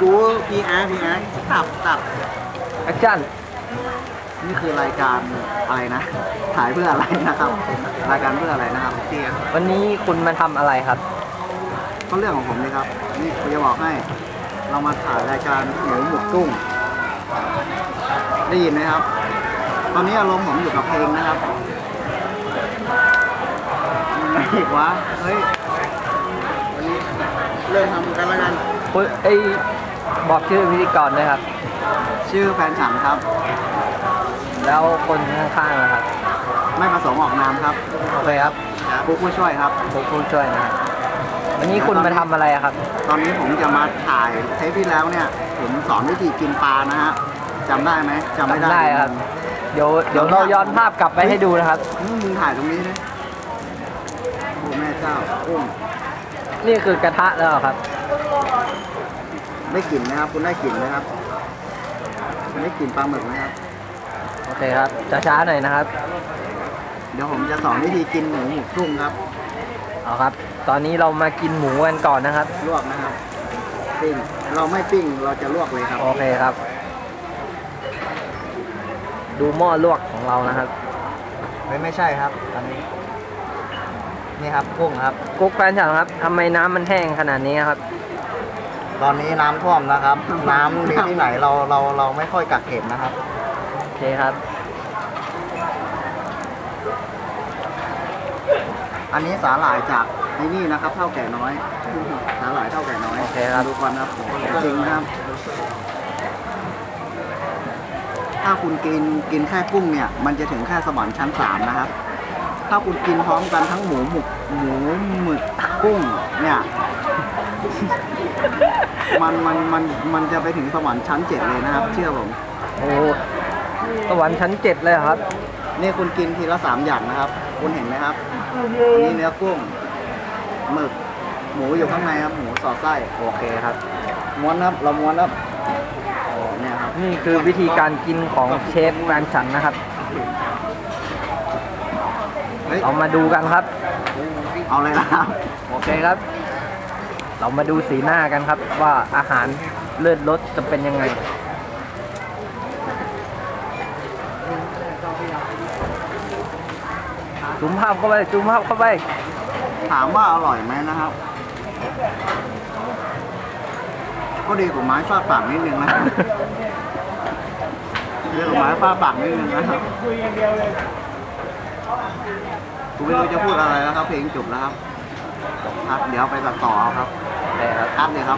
กูพีอาร์พีอาร์ตับตับแอคชั่นนี่คือรายการอะไรนะถ่ายเพื่ออะไรนะครับ รายการเพื่ออะไรนะครับเตียวันนี้คุณมาทำอะไรครับ ก็เรื่องของผมนี่ครับ นี่ผมจะบอกให้ เรามาถ่ายรายการหมูหมกกุ้ง ได้ยินไหมครับ ตอนนี้อารมณ์ผมอยู่กับเพลงนะครับยังไงอีกวะเฮ้ยวันนี้เริ่มทำ ไอยบอกชื่อพิธีกรด้วยครับ ชื่อแฟนฉันครับ แล้วคนข้างๆนะครับ ไม่ประสงค์ออกนามครับโอเคครับผู้ผู้ช่วยครับ ผมผู้ช่วยนะครับวันนี้คุณมาทำอะไรอะครับ ตอนนี้ผมจะมาถ่ายเทปที่แล้วเนี่ย ผมสอนวิธีกินปลานะฮะจำได้ไหมจำไม่ได้จำได้ครับ เดี๋ยวเดี๋ยวเราย้อนภาพกลับไปให้ดูนะครับ อืมมึงถ่ายตรงนี้เลยโอ้แม่เจ้าอุ้มนี่คือกระทะแล้วเหรอครับ ได้กลิ่นไหมครับ คุณได้กลิ่นไหมครับคุณได้กลิ่นปลาหมึกไหมครับ โอเคครับช้าๆหน่อยนะครับ เดี๋ยวผมจะสอนวิธีกินหมูหมูกุ้งครับ เอาครับ ตอนนี้เรามากินหมูกันก่อนนะครับ ลวกนะครับ ปิ้ง เราไม่ปิ้ง เราจะลวกเลยครับ โอเคครับ ดูหม้อลวกของเรานะครับ ไม่ไม่ใช่ครับ ตอนนี้ นี่ครับกุ้งครับ กุ๊กแฟนฉันครับทำไมน้ำมันแห้งขนาดนี้ครับ ตอนนี้น้ำท่วมนะครับ น้ำมีที่ไหนเราเราเราไม่ค่อยกักเก็บนะครับ โอเคครับ อันนี้สาหร่ายจากไอ้นี่นะครับเท่าแก่น้อย สาหร่ายเท่าแก่น้อยโอเคครับ ดูก่อนครับจริงนะครับ ถ้าคุณกินกินแค่กุ้งเนี่ย มันจะถึงแค่สวรรค์ชั้นสามนะครับ ถ้าคุณกินพร้อมกันทั้งหมูหมึกหมูหมึกกุ้งเนี่ย มันมันมันมันจะไปถึงสวรรค์ชั้นเจ็ดเลยนะครับ เชื่อผม โอ้สวรรค์ชั้นเจ็ดเลยเหรอครับ นี่คุณกินทีละสามอย่างนะครับ คุณเห็นไหมครับอันนี้เนื้อกุ้งหมึก หมูอยู่ข้างในครับ หมูสอดไส้ โอเคครับ ม้วนครับ เราม้วนครับโอ้เนี่ยครับ นี่คือวิธีการกินของเชฟแฟนฉันนะครับ เฮ้ย เรามาดูกันครับ เอาเลยนะครับ โอเคครับ เรามาดูสีหน้ากันครับ ว่าอาหารเลือดรสจะเป็นยังไง จุ่มภาพเข้าไป จุ่มภาพเข้าไป ถามว่าอร่อยไหมนะครับ ก็ดีกว่าไม้ฟาดปากนิดนึงนะครับดีกว่าไม้ฟาดปากนิดนึงนะครับกูไม่รู้จะพูดอะไรแล้วครับ เพลงจบแล้วครับครับ เดี๋ยวไปตัดต่อเอาครับ โอเคค